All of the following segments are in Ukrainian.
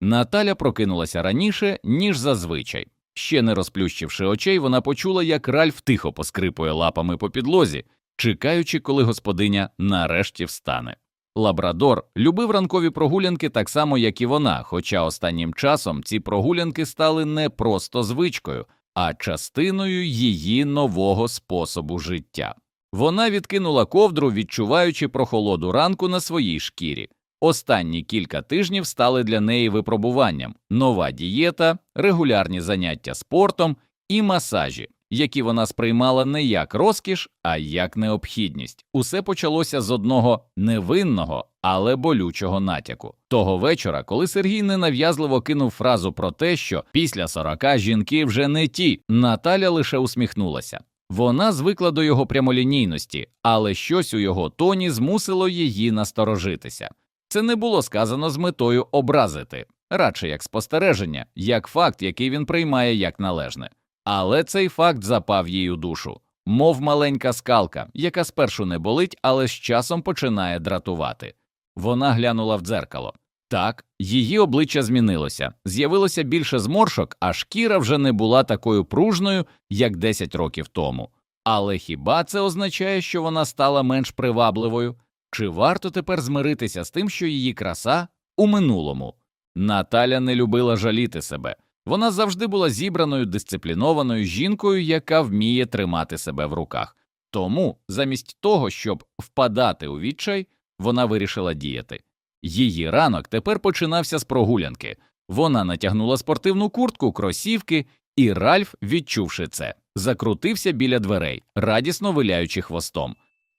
Наталя прокинулася раніше, ніж зазвичай. Ще не розплющивши очей, вона почула, як Ральф тихо поскрипує лапами по підлозі, чекаючи, коли господиня нарешті встане. Лабрадор любив ранкові прогулянки так само, як і вона, хоча останнім часом ці прогулянки стали не просто звичкою, а частиною її нового способу життя. Вона відкинула ковдру, відчуваючи прохолоду ранку на своїй шкірі. Останні кілька тижнів стали для неї випробуванням нова дієта, регулярні заняття спортом і масажі, які вона сприймала не як розкіш, а як необхідність. Усе почалося з одного невинного, але болючого натяку. Того вечора, коли Сергій ненав'язливо кинув фразу про те, що після сорока жінки вже не ті, Наталя лише усміхнулася. Вона звикла до його прямолінійності, але щось у його тоні змусило її насторожитися. Це не було сказано з метою образити, радше як спостереження, як факт, який він приймає як належне. Але цей факт запав їй у душу, мов маленька скалка, яка спершу не болить, але з часом починає дратувати. Вона глянула в дзеркало. Так, її обличчя змінилося, з'явилося більше зморшок, а шкіра вже не була такою пружною, як 10 років тому. Але хіба це означає, що вона стала менш привабливою? Чи варто тепер змиритися з тим, що її краса у минулому? Наталя не любила жаліти себе. Вона завжди була зібраною дисциплінованою жінкою, яка вміє тримати себе в руках. Тому, замість того, щоб впадати у відчай, вона вирішила діяти. Її ранок тепер починався з прогулянки. Вона натягнула спортивну куртку, кросівки, і Ральф, відчувши це, закрутився біля дверей, радісно виляючи хвостом.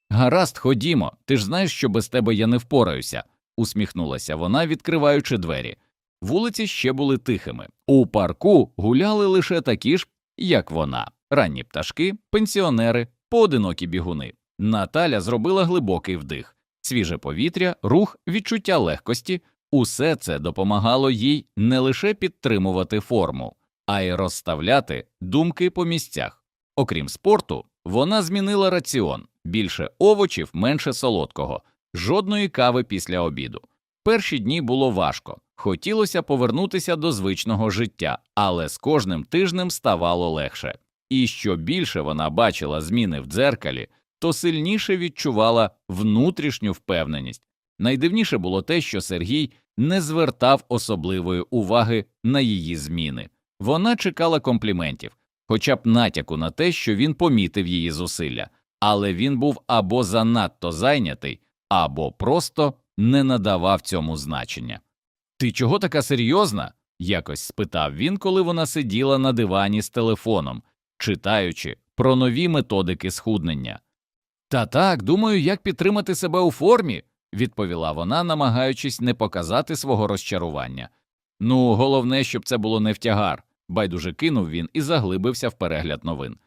Гаразд, ходімо, ти ж знаєш, що без тебе я не впораюся, усміхнулася вона, відкриваючи двері. Вулиці ще були тихими. У парку гуляли лише такі ж, як вона, ранні пташки, пенсіонери, поодинокі бігуни. Наталя зробила глибокий вдих, свіже повітря, рух, відчуття легкості. Усе це допомагало їй не лише підтримувати форму, а й розставляти думки по місцях. Окрім спорту, вона змінила раціон більше овочів, менше солодкого, жодної кави після обіду. Перші дні було важко, хотілося повернутися до звичного життя, але з кожним тижнем ставало легше. І що більше вона бачила зміни в дзеркалі, то сильніше відчувала внутрішню впевненість. Найдивніше було те, що Сергій не звертав особливої уваги на її зміни. Вона чекала компліментів, хоча б натяку на те, що він помітив її зусилля, але він був або занадто зайнятий, або просто не надавав цьому значення. Ти чого така серйозна? якось спитав він, коли вона сиділа на дивані з телефоном, читаючи про нові методики схуднення. Та так, думаю, як підтримати себе у формі, відповіла вона, намагаючись не показати свого розчарування. Ну, головне, щоб це було не втягар, байдуже кинув він і заглибився в перегляд новин.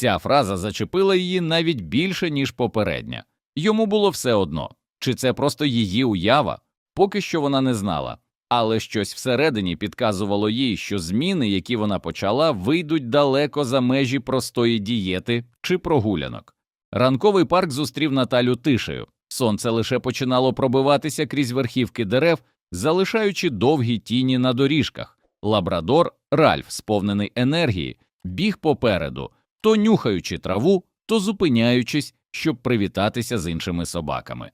Ця фраза зачепила її навіть більше, ніж попередня. Йому було все одно, чи це просто її уява, поки що вона не знала, але щось всередині підказувало їй, що зміни, які вона почала, вийдуть далеко за межі простої дієти чи прогулянок. Ранковий парк зустрів Наталю тишею. Сонце лише починало пробиватися крізь верхівки дерев, залишаючи довгі тіні на доріжках. Лабрадор Ральф, сповнений енергії, біг попереду, то нюхаючи траву, то зупиняючись, щоб привітатися з іншими собаками.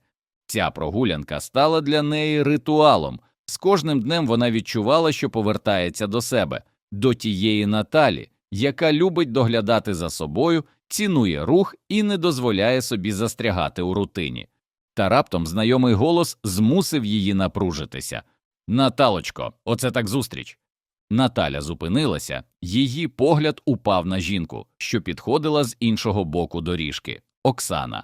Ця прогулянка стала для неї ритуалом. З кожним днем вона відчувала, що повертається до себе, до тієї Наталі, яка любить доглядати за собою, цінує рух і не дозволяє собі застрягати у рутині. Та раптом знайомий голос змусив її напружитися. Наталочко, оце так зустріч. Наталя зупинилася, її погляд упав на жінку, що підходила з іншого боку доріжки Оксана.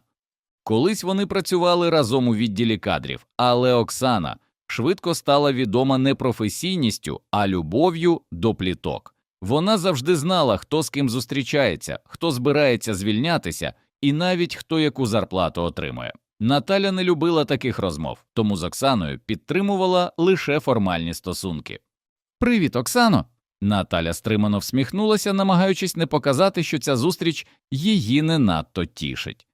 Колись вони працювали разом у відділі кадрів, але Оксана швидко стала відома не професійністю, а любов'ю до пліток. Вона завжди знала, хто з ким зустрічається, хто збирається звільнятися, і навіть хто яку зарплату отримує. Наталя не любила таких розмов, тому з Оксаною підтримувала лише формальні стосунки. Привіт, Оксано. Наталя стримано всміхнулася, намагаючись не показати, що ця зустріч її не надто тішить.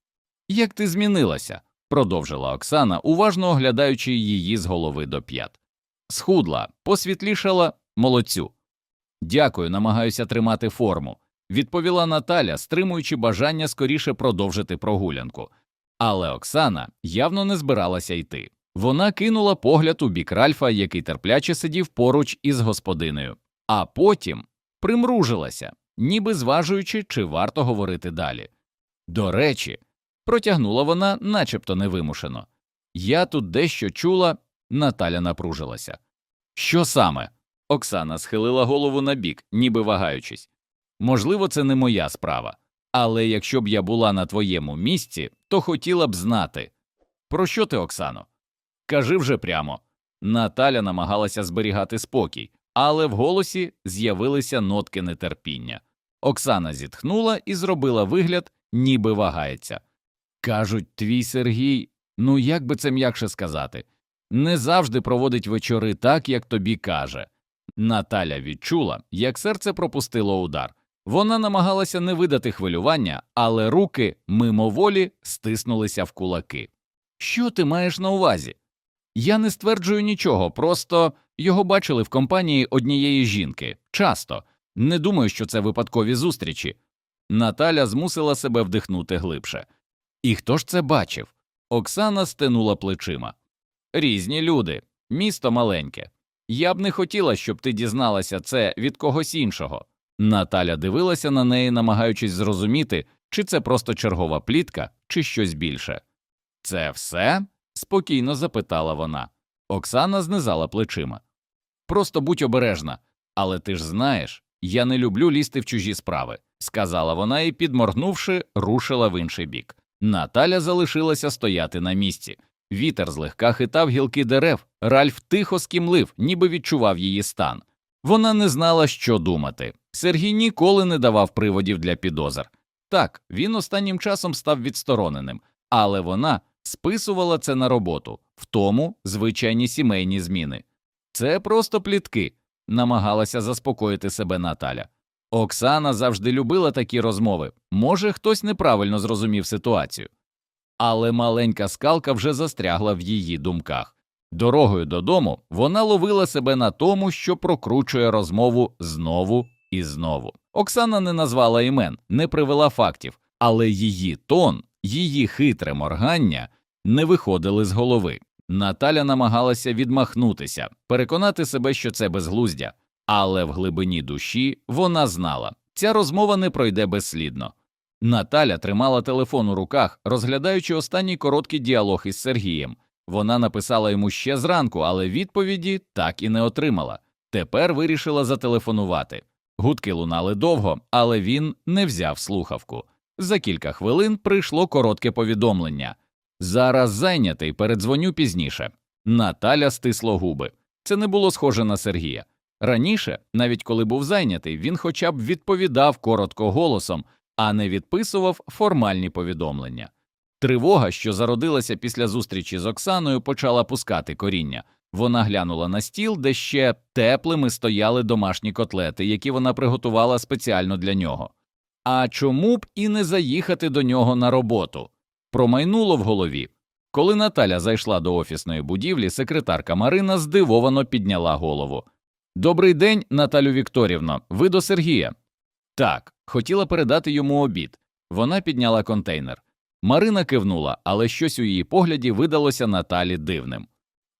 Як ти змінилася? продовжила Оксана, уважно оглядаючи її з голови до п'ят. схудла, посвітлішала молодцю. Дякую, намагаюся тримати форму, відповіла Наталя, стримуючи бажання скоріше продовжити прогулянку. Але Оксана явно не збиралася йти. Вона кинула погляд у бік Ральфа, який терпляче сидів поруч із господинею, а потім примружилася, ніби зважуючи, чи варто говорити далі. До речі, протягнула вона начебто невимушено. Я тут дещо чула, Наталя напружилася. Що саме? Оксана схилила голову на бік, ніби вагаючись. Можливо, це не моя справа, але якщо б я була на твоєму місці, то хотіла б знати. Про що ти, Оксано? Кажи вже прямо. Наталя намагалася зберігати спокій, але в голосі з'явилися нотки нетерпіння. Оксана зітхнула і зробила вигляд, ніби вагається. Кажуть, твій Сергій, ну як би це м'якше сказати, не завжди проводить вечори так, як тобі каже. Наталя відчула, як серце пропустило удар. Вона намагалася не видати хвилювання, але руки мимоволі стиснулися в кулаки. Що ти маєш на увазі? Я не стверджую нічого, просто його бачили в компанії однієї жінки. Часто. Не думаю, що це випадкові зустрічі. Наталя змусила себе вдихнути глибше. І хто ж це бачив? Оксана стенула плечима. Різні люди, місто маленьке. Я б не хотіла, щоб ти дізналася це від когось іншого. Наталя дивилася на неї, намагаючись зрозуміти, чи це просто чергова плітка, чи щось більше. Це все? Спокійно запитала вона. Оксана знизала плечима. Просто будь обережна, але ти ж знаєш, я не люблю лізти в чужі справи, сказала вона і, підморгнувши, рушила в інший бік. Наталя залишилася стояти на місці. Вітер злегка хитав гілки дерев, Ральф тихо скімлив, ніби відчував її стан. Вона не знала, що думати. Сергій ніколи не давав приводів для підозр. Так, він останнім часом став відстороненим, але вона списувала це на роботу, в тому звичайні сімейні зміни. Це просто плітки, намагалася заспокоїти себе Наталя. Оксана завжди любила такі розмови. Може, хтось неправильно зрозумів ситуацію. Але маленька скалка вже застрягла в її думках. Дорогою додому вона ловила себе на тому, що прокручує розмову знову і знову. Оксана не назвала імен, не привела фактів, але її тон, її хитре моргання не виходили з голови. Наталя намагалася відмахнутися, переконати себе, що це безглуздя, але в глибині душі вона знала, ця розмова не пройде безслідно. Наталя тримала телефон у руках, розглядаючи останній короткий діалог із Сергієм. Вона написала йому ще зранку, але відповіді так і не отримала. Тепер вирішила зателефонувати. Гудки лунали довго, але він не взяв слухавку. За кілька хвилин прийшло коротке повідомлення. Зараз зайнятий, передзвоню пізніше. Наталя стисло губи. Це не було схоже на Сергія. Раніше, навіть коли був зайнятий, він хоча б відповідав коротко голосом, а не відписував формальні повідомлення. Тривога, що зародилася після зустрічі з Оксаною, почала пускати коріння. Вона глянула на стіл, де ще теплими стояли домашні котлети, які вона приготувала спеціально для нього. А чому б і не заїхати до нього на роботу? Промайнуло в голові. Коли Наталя зайшла до офісної будівлі, секретарка Марина здивовано підняла голову. Добрий день, Наталю Вікторівно, ви до Сергія. Так, хотіла передати йому обід. Вона підняла контейнер. Марина кивнула, але щось у її погляді видалося Наталі дивним.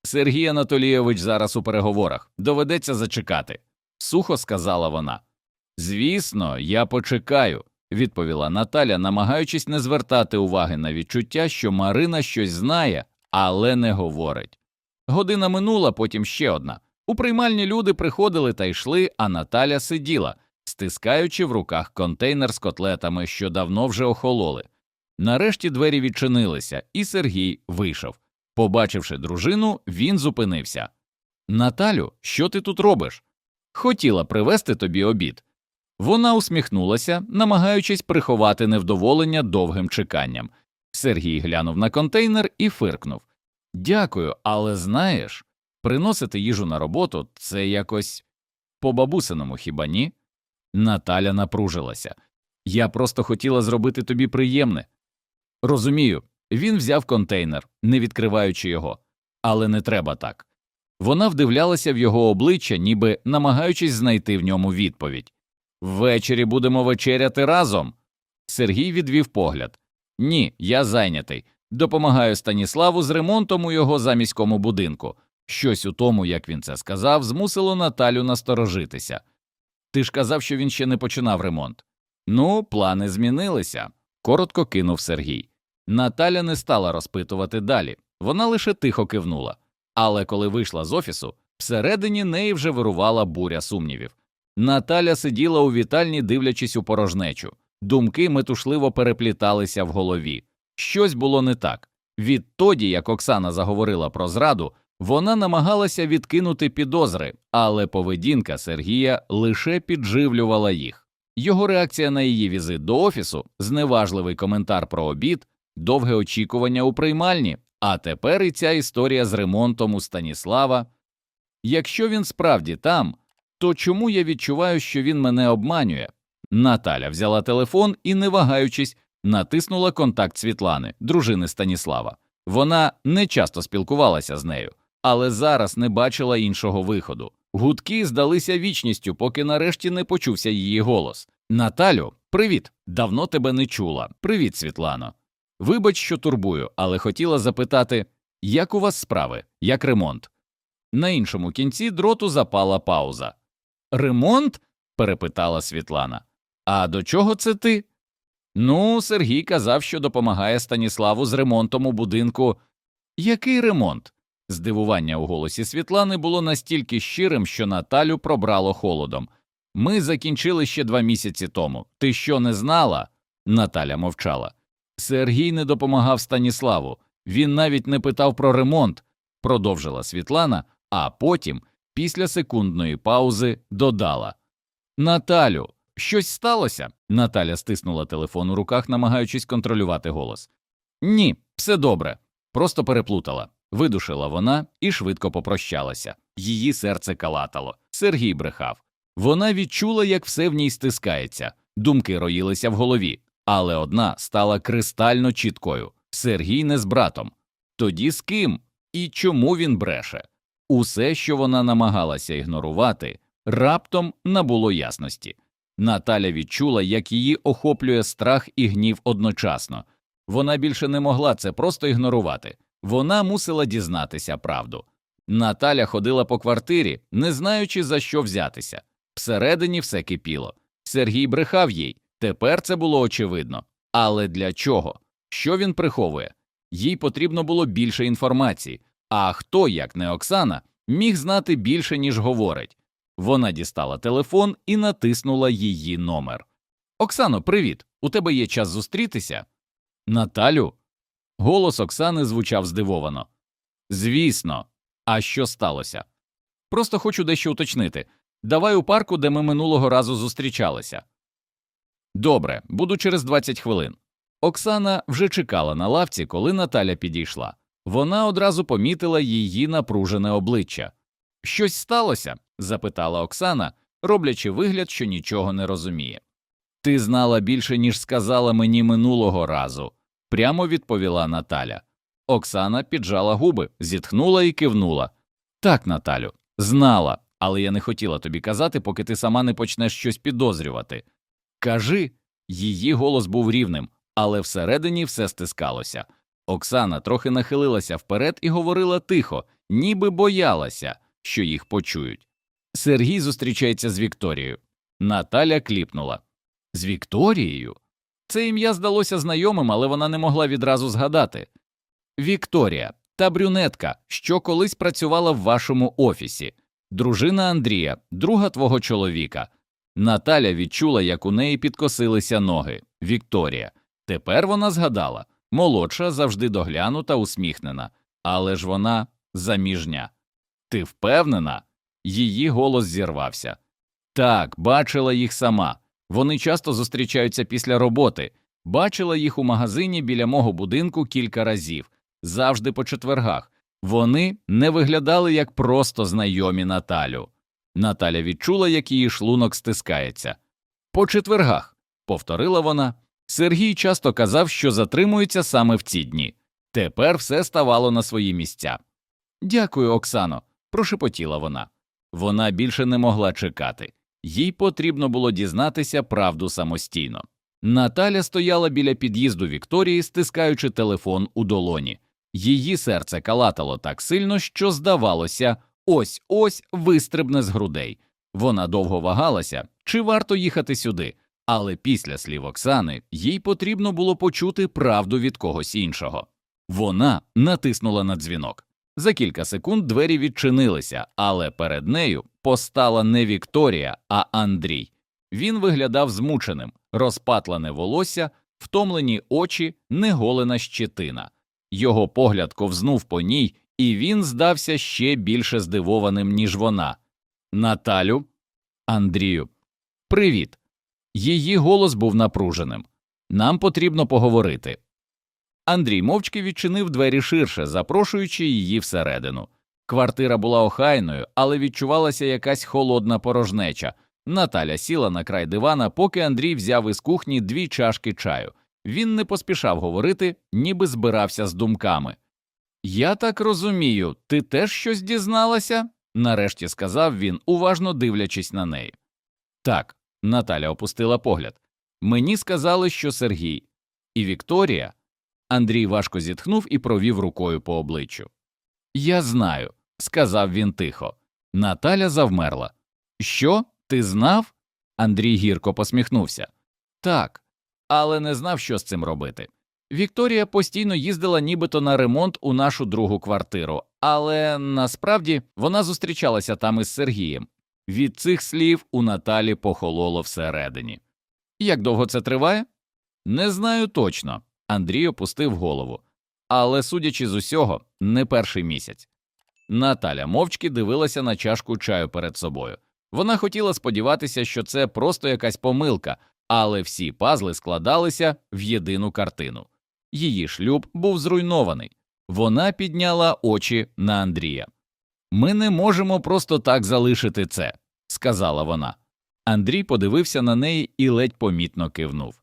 Сергій Анатолійович зараз у переговорах, доведеться зачекати, сухо сказала вона. Звісно, я почекаю, відповіла Наталя, намагаючись не звертати уваги на відчуття, що Марина щось знає, але не говорить. Година минула, потім ще одна. У приймальні люди приходили та йшли, а Наталя сиділа, стискаючи в руках контейнер з котлетами, що давно вже охололи. Нарешті двері відчинилися, і Сергій вийшов. Побачивши дружину, він зупинився. Наталю, що ти тут робиш? Хотіла привезти тобі обід. Вона усміхнулася, намагаючись приховати невдоволення довгим чеканням. Сергій глянув на контейнер і фиркнув. Дякую, але знаєш, приносити їжу на роботу це якось по бабусиному хіба ні? Наталя напружилася. Я просто хотіла зробити тобі приємне. Розумію, він взяв контейнер, не відкриваючи його, але не треба так. Вона вдивлялася в його обличчя, ніби намагаючись знайти в ньому відповідь. Ввечері будемо вечеряти разом. Сергій відвів погляд. Ні, я зайнятий. Допомагаю Станіславу з ремонтом у його заміському будинку. Щось у тому, як він це сказав, змусило Наталю насторожитися. Ти ж казав, що він ще не починав ремонт. Ну, плани змінилися, коротко кинув Сергій. Наталя не стала розпитувати далі, вона лише тихо кивнула. Але коли вийшла з офісу, всередині неї вже вирувала буря сумнівів. Наталя сиділа у вітальні, дивлячись у порожнечу. Думки метушливо перепліталися в голові. Щось було не так. Відтоді, як Оксана заговорила про зраду, вона намагалася відкинути підозри, але поведінка Сергія лише підживлювала їх. Його реакція на її візит до офісу, зневажливий коментар про обід, довге очікування у приймальні, а тепер і ця історія з ремонтом у Станіслава. Якщо він справді там, то чому я відчуваю, що він мене обманює? Наталя взяла телефон і, не вагаючись, натиснула контакт Світлани, дружини Станіслава. Вона не часто спілкувалася з нею, але зараз не бачила іншого виходу. Гудки здалися вічністю, поки нарешті не почувся її голос. Наталю, привіт! Давно тебе не чула. Привіт, Світлано. Вибач, що турбую, але хотіла запитати, як у вас справи, як ремонт? На іншому кінці дроту запала пауза. Ремонт? перепитала Світлана. А до чого це ти? Ну, Сергій казав, що допомагає Станіславу з ремонтом у будинку. Який ремонт? Здивування у голосі Світлани було настільки щирим, що Наталю пробрало холодом. Ми закінчили ще два місяці тому. Ти що не знала? Наталя мовчала. Сергій не допомагав Станіславу. Він навіть не питав про ремонт, продовжила Світлана, а потім, після секундної паузи, додала Наталю, щось сталося? Наталя стиснула телефон у руках, намагаючись контролювати голос. Ні, все добре. Просто переплутала. Видушила вона і швидко попрощалася. Її серце калатало. Сергій брехав. Вона відчула, як все в ній стискається. Думки роїлися в голові, але одна стала кристально чіткою Сергій не з братом. Тоді з ким і чому він бреше? Усе, що вона намагалася ігнорувати, раптом набуло ясності. Наталя відчула, як її охоплює страх і гнів одночасно. Вона більше не могла це просто ігнорувати. Вона мусила дізнатися правду. Наталя ходила по квартирі, не знаючи за що взятися. Всередині все кипіло. Сергій брехав їй. Тепер це було очевидно. Але для чого? Що він приховує? Їй потрібно було більше інформації. А хто, як не Оксана, міг знати більше, ніж говорить. Вона дістала телефон і натиснула її номер. Оксано, привіт! У тебе є час зустрітися? Наталю? Голос Оксани звучав здивовано. Звісно, а що сталося? Просто хочу дещо уточнити. Давай у парку, де ми минулого разу зустрічалися. Добре, буду через 20 хвилин. Оксана вже чекала на лавці, коли Наталя підійшла. Вона одразу помітила її напружене обличчя. Щось сталося? запитала Оксана, роблячи вигляд, що нічого не розуміє. Ти знала більше, ніж сказала мені минулого разу, прямо відповіла Наталя. Оксана піджала губи, зітхнула і кивнула. Так, Наталю, знала, але я не хотіла тобі казати, поки ти сама не почнеш щось підозрювати. Кажи, її голос був рівним, але всередині все стискалося. Оксана трохи нахилилася вперед і говорила тихо, ніби боялася, що їх почують. Сергій зустрічається з Вікторією. Наталя кліпнула. З Вікторією? Це ім'я здалося знайомим, але вона не могла відразу згадати. Вікторія, та брюнетка, що колись працювала в вашому офісі, дружина Андрія, друга твого чоловіка. Наталя відчула, як у неї підкосилися ноги. Вікторія. Тепер вона згадала молодша, завжди доглянута, усміхнена, але ж вона заміжня. Ти впевнена? Її голос зірвався. Так, бачила їх сама. Вони часто зустрічаються після роботи. Бачила їх у магазині біля мого будинку кілька разів, завжди по четвергах. Вони не виглядали як просто знайомі Наталю. Наталя відчула, як її шлунок стискається. По четвергах, повторила вона. Сергій часто казав, що затримується саме в ці дні. Тепер все ставало на свої місця. Дякую, Оксано. прошепотіла вона. Вона більше не могла чекати. Їй потрібно було дізнатися правду самостійно. Наталя стояла біля під'їзду Вікторії, стискаючи телефон у долоні. Її серце калатало так сильно, що, здавалося, ось ось вистрибне з грудей. Вона довго вагалася, чи варто їхати сюди, але після слів Оксани їй потрібно було почути правду від когось іншого. Вона натиснула на дзвінок. За кілька секунд двері відчинилися, але перед нею постала не Вікторія, а Андрій. Він виглядав змученим, розпатлене волосся, втомлені очі, неголена щетина. Його погляд ковзнув по ній, і він здався ще більше здивованим, ніж вона. Наталю, Андрію, привіт. Її голос був напруженим. Нам потрібно поговорити. Андрій мовчки відчинив двері ширше, запрошуючи її всередину. Квартира була охайною, але відчувалася якась холодна порожнеча. Наталя сіла на край дивана, поки Андрій взяв із кухні дві чашки чаю. Він не поспішав говорити, ніби збирався з думками. Я так розумію, ти теж щось дізналася? нарешті сказав він, уважно дивлячись на неї. Так, Наталя опустила погляд. Мені сказали, що Сергій і Вікторія. Андрій важко зітхнув і провів рукою по обличчю. Я знаю, сказав він тихо. Наталя завмерла. Що? Ти знав? Андрій гірко посміхнувся. Так, але не знав, що з цим робити. Вікторія постійно їздила нібито на ремонт у нашу другу квартиру, але насправді вона зустрічалася там із Сергієм. Від цих слів у Наталі похололо всередині. Як довго це триває? Не знаю точно. Андрій опустив голову. Але, судячи з усього, не перший місяць. Наталя мовчки дивилася на чашку чаю перед собою. Вона хотіла сподіватися, що це просто якась помилка, але всі пазли складалися в єдину картину. Її шлюб був зруйнований. Вона підняла очі на Андрія. Ми не можемо просто так залишити це, сказала вона. Андрій подивився на неї і ледь помітно кивнув.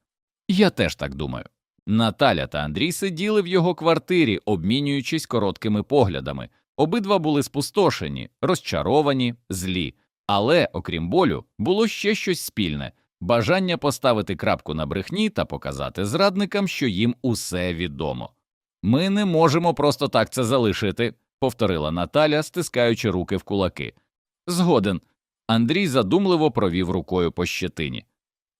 Я теж так думаю. Наталя та Андрій сиділи в його квартирі, обмінюючись короткими поглядами. Обидва були спустошені, розчаровані, злі. Але, окрім болю, було ще щось спільне бажання поставити крапку на брехні та показати зрадникам, що їм усе відомо. Ми не можемо просто так це залишити, повторила Наталя, стискаючи руки в кулаки. Згоден. Андрій задумливо провів рукою по щетині.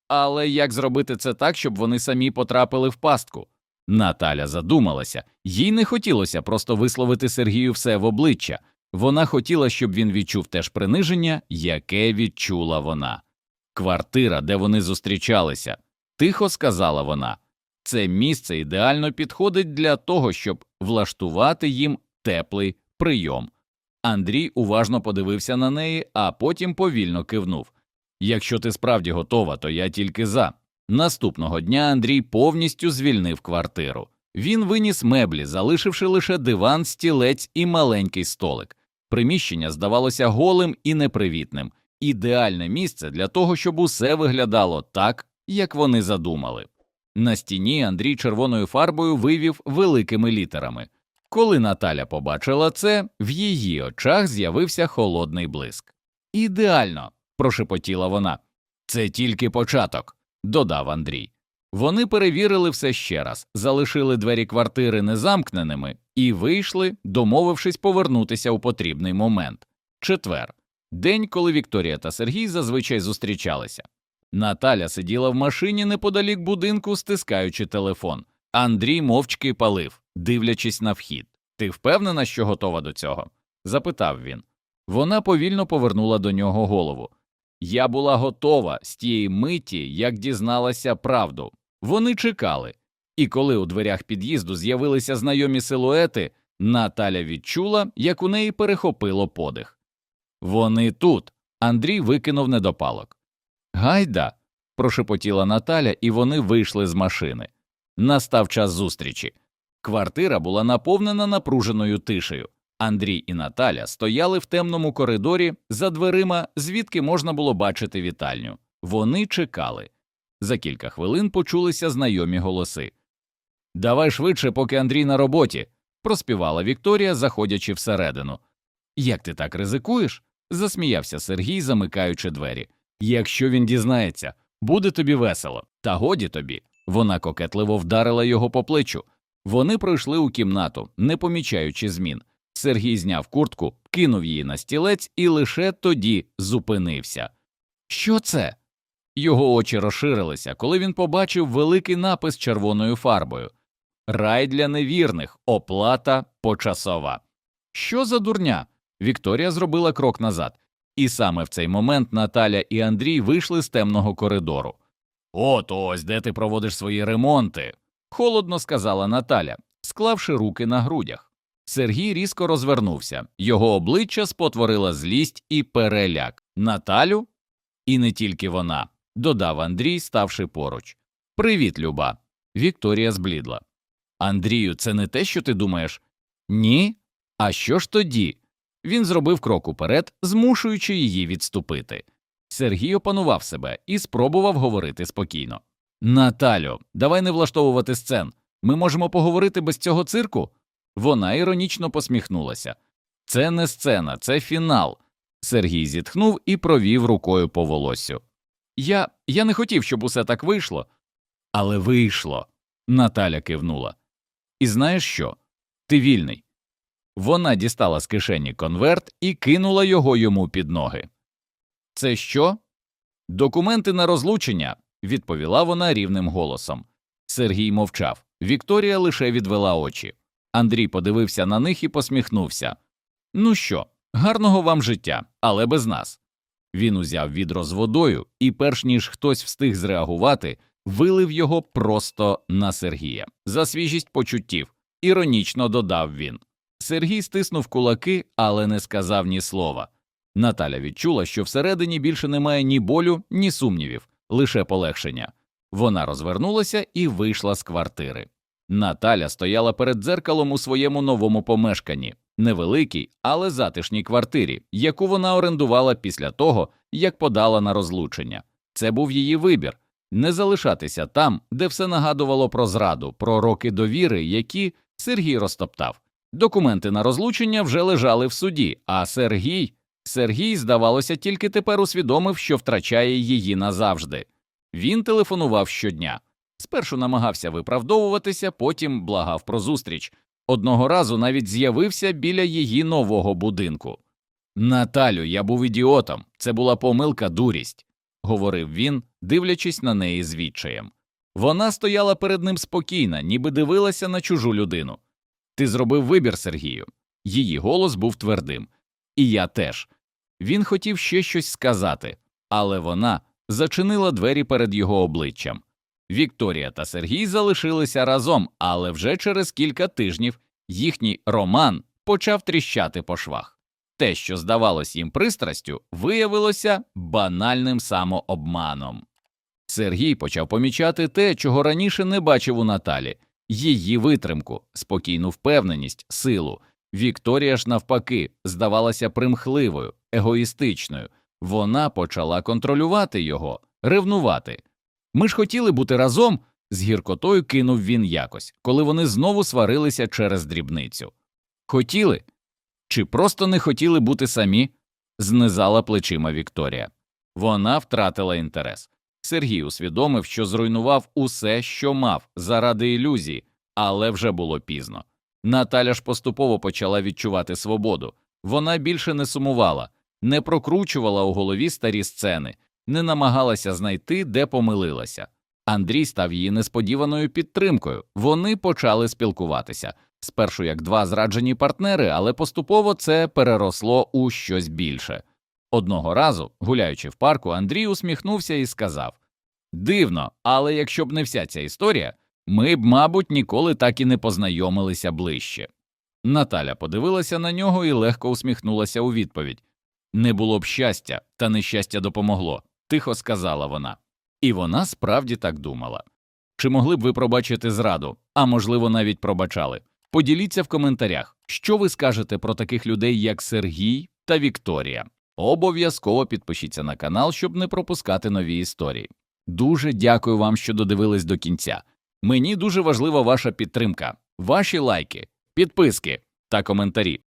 Але як зробити це так, щоб вони самі потрапили в пастку? Наталя задумалася, їй не хотілося просто висловити Сергію все в обличчя. Вона хотіла, щоб він відчув теж приниження, яке відчула вона. Квартира, де вони зустрічалися, тихо сказала вона. Це місце ідеально підходить для того, щоб влаштувати їм теплий прийом. Андрій уважно подивився на неї, а потім повільно кивнув. Якщо ти справді готова, то я тільки за. Наступного дня Андрій повністю звільнив квартиру. Він виніс меблі, залишивши лише диван, стілець і маленький столик. Приміщення здавалося голим і непривітним, ідеальне місце для того, щоб усе виглядало так, як вони задумали. На стіні Андрій червоною фарбою вивів великими літерами. Коли Наталя побачила це, в її очах з'явився холодний блиск. Ідеально, прошепотіла вона. Це тільки початок, додав Андрій. Вони перевірили все ще раз, залишили двері квартири незамкненими і вийшли, домовившись повернутися у потрібний момент. Четвер день, коли Вікторія та Сергій зазвичай зустрічалися. Наталя сиділа в машині неподалік будинку, стискаючи телефон. Андрій мовчки палив, дивлячись на вхід. Ти впевнена, що готова до цього? запитав він. Вона повільно повернула до нього голову. Я була готова з тієї миті, як дізналася правду. Вони чекали, і коли у дверях під'їзду з'явилися знайомі силуети, Наталя відчула, як у неї перехопило подих. Вони тут. Андрій викинув недопалок. Гайда. прошепотіла Наталя, і вони вийшли з машини. Настав час зустрічі. Квартира була наповнена напруженою тишею. Андрій і Наталя стояли в темному коридорі за дверима, звідки можна було бачити вітальню. Вони чекали. За кілька хвилин почулися знайомі голоси. Давай швидше, поки Андрій на роботі, проспівала Вікторія, заходячи всередину. Як ти так ризикуєш? засміявся Сергій, замикаючи двері. Якщо він дізнається, буде тобі весело, та годі тобі. Вона кокетливо вдарила його по плечу. Вони пройшли у кімнату, не помічаючи змін. Сергій зняв куртку, кинув її на стілець і лише тоді зупинився. Що це? Його очі розширилися, коли він побачив великий напис червоною фарбою Рай для невірних, оплата почасова. Що за дурня? Вікторія зробила крок назад, і саме в цей момент Наталя і Андрій вийшли з темного коридору. От ось де ти проводиш свої ремонти, холодно сказала Наталя, склавши руки на грудях. Сергій різко розвернувся, його обличчя спотворила злість і переляк. Наталю? І не тільки вона, додав Андрій, ставши поруч. Привіт, Люба. Вікторія зблідла. Андрію, це не те, що ти думаєш? Ні. А що ж тоді? Він зробив крок уперед, змушуючи її відступити. Сергій опанував себе і спробував говорити спокійно. Наталю, давай не влаштовувати сцен. Ми можемо поговорити без цього цирку. Вона іронічно посміхнулася. Це не сцена, це фінал. Сергій зітхнув і провів рукою по волоссю. Я я не хотів, щоб усе так вийшло. Але вийшло. Наталя кивнула. І знаєш що? Ти вільний. Вона дістала з кишені конверт і кинула його йому під ноги. Це що? Документи на розлучення, відповіла вона рівним голосом. Сергій мовчав. Вікторія лише відвела очі. Андрій подивився на них і посміхнувся. Ну що, гарного вам життя, але без нас. Він узяв відро з водою і, перш ніж хтось встиг зреагувати, вилив його просто на Сергія. За свіжість почуттів, іронічно додав він. Сергій стиснув кулаки, але не сказав ні слова. Наталя відчула, що всередині більше немає ні болю, ні сумнівів, лише полегшення. Вона розвернулася і вийшла з квартири. Наталя стояла перед дзеркалом у своєму новому помешканні, невеликій, але затишній квартирі, яку вона орендувала після того, як подала на розлучення. Це був її вибір не залишатися там, де все нагадувало про зраду, про роки довіри, які Сергій розтоптав. Документи на розлучення вже лежали в суді, а Сергій Сергій, здавалося, тільки тепер усвідомив, що втрачає її назавжди. Він телефонував щодня. Спершу намагався виправдовуватися, потім благав про зустріч. Одного разу навіть з'явився біля її нового будинку. Наталю, я був ідіотом, це була помилка дурість, говорив він, дивлячись на неї з відчаєм. Вона стояла перед ним спокійна, ніби дивилася на чужу людину. Ти зробив вибір, Сергію. Її голос був твердим. І я теж. Він хотів ще щось сказати, але вона зачинила двері перед його обличчям. Вікторія та Сергій залишилися разом, але вже через кілька тижнів їхній роман почав тріщати по швах. Те, що здавалось їм пристрастю, виявилося банальним самообманом. Сергій почав помічати те, чого раніше не бачив у Наталі її витримку, спокійну впевненість, силу. Вікторія ж, навпаки, здавалася примхливою, егоїстичною. Вона почала контролювати його, ревнувати. Ми ж хотіли бути разом, з гіркотою кинув він якось, коли вони знову сварилися через дрібницю. Хотіли? Чи просто не хотіли бути самі? знизала плечима Вікторія. Вона втратила інтерес. Сергій усвідомив, що зруйнував усе, що мав, заради ілюзії, але вже було пізно. Наталя ж поступово почала відчувати свободу. Вона більше не сумувала, не прокручувала у голові старі сцени, не намагалася знайти, де помилилася. Андрій став її несподіваною підтримкою. Вони почали спілкуватися спершу як два зраджені партнери, але поступово це переросло у щось більше. Одного разу, гуляючи в парку, Андрій усміхнувся і сказав Дивно, але якщо б не вся ця історія, ми б, мабуть, ніколи так і не познайомилися ближче. Наталя подивилася на нього і легко усміхнулася у відповідь Не було б щастя, та нещастя допомогло, тихо сказала вона. І вона справді так думала. Чи могли б ви пробачити зраду, а можливо, навіть пробачали? Поділіться в коментарях, що ви скажете про таких людей, як Сергій та Вікторія. Обов'язково підпишіться на канал, щоб не пропускати нові історії. Дуже дякую вам, що додивились до кінця. Мені дуже важлива ваша підтримка, ваші лайки, підписки та коментарі.